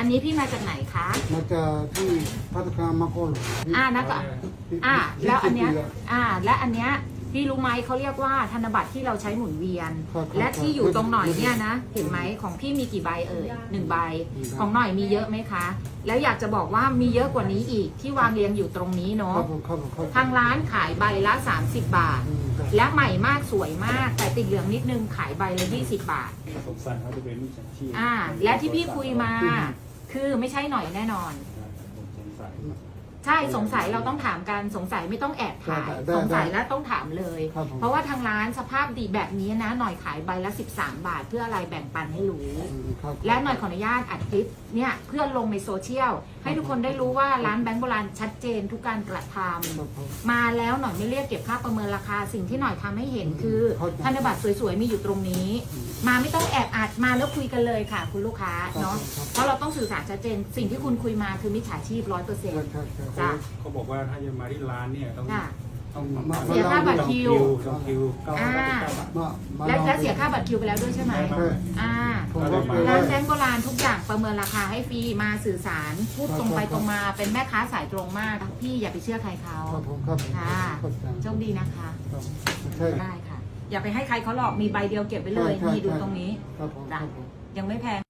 อันนี้พี่มาจากไหนคะ มาจากที่พัฒนามาโกลอ่านะก็ที่อ่าที่แล้วอันเนี้ยที่อ่า และอันเนี้ยพี่รู้ไหมเขาเรียกว่าธนบัตรที่เราใช้หมุนเวียนครับและที่อยู่ตรงหน่อยเนี่ยครับนะ เห็นไหมของพี่มีกี่ใบเอ่ยหนึ่งใบหนึ่งใบ ของหน่อยมีเยอะไหมคะ แล้วอยากจะบอกว่ามีเยอะกว่านี้อีกที่วางเรียงอยู่ตรงนี้คเนาะรับผมครับผมครับทางร้านขายใบละ 30 บาทอืมครับและใหม่มากสวยมาก แต่ติดเหลืองนิดนึงขายใบละ 20 บาทสงสัยเขาจะเป็นมิจฉาชีพอ่า และที่พี่คุยมา คือไม่ใช่หน่อยแน่นอน ผมสงสัย ใช่สงสัยเราต้องถามกันสงสัยไม่ต้องแอบถ่ายได้ได้สงสัยแล้วต้องถามเลย ครับผม เพราะว่าทางร้านสภาพดีแบบนี้นะหน่อยขายใบละ 13 บาท เพื่ออะไรแบ่งปันให้รู้ อืมครับ และหน่อยขออนุญาตอัดคลิปเนี่ยเพื่อลงในโซเชียลให้ทุกคนได้รู้ว่าร้านแบงก์โบราณชัดเจนทุกการกระทครับผมำมาแล้วหน่อยไม่เรียกเก็บค่าประเมินราคาสิ่งที่หน่อยทำให้เห็นคือเข้าใจ ธนบัตรสวยๆมีอยู่ตรงนี้ มาไม่ต้องแอบอัด มาแล้วคุยกันเลยค่ะคุณลูกค้าเนาะครับ เพราะเราต้องสื่อสารชัดเจน สิ่งที่คุณคุยมาคือมิจฉาชีพร้อยเปอร์เซ็นใช่ต์ใช่ใช่ จ้ะ เขาบอกว่าถ้าจะมาที่ร้านเนี่ยต้องค่ะ ต้องมาเสียค่าบัตรคิว ต้องคิวเก้าอ่าเก้าบาท มามาและองและเสียค่าบัตรคิวไปแล้วด้วยใช่ไหม ใช่ อ่า ผมก็เคยร้านแบได้งก์โบราณทุกอย่างประเมินราคาให้ฟรีมาสื่อสารพูดตรงไปตรงมาเป็นแม่ค้าสายตรงมากพี่อย่าไปเชื่อใครเขาครับผมครับผมค่ะครับผมโชคดีนะคะ ครับใช่ ได้ค่ะ อย่าไปให้ใครเขาหลอกมีใบเดียวเก็บไว้เลยใช่ใช่นี่ดูใช่ตรงนี้ ครับผมครับผม ยังไม่แพง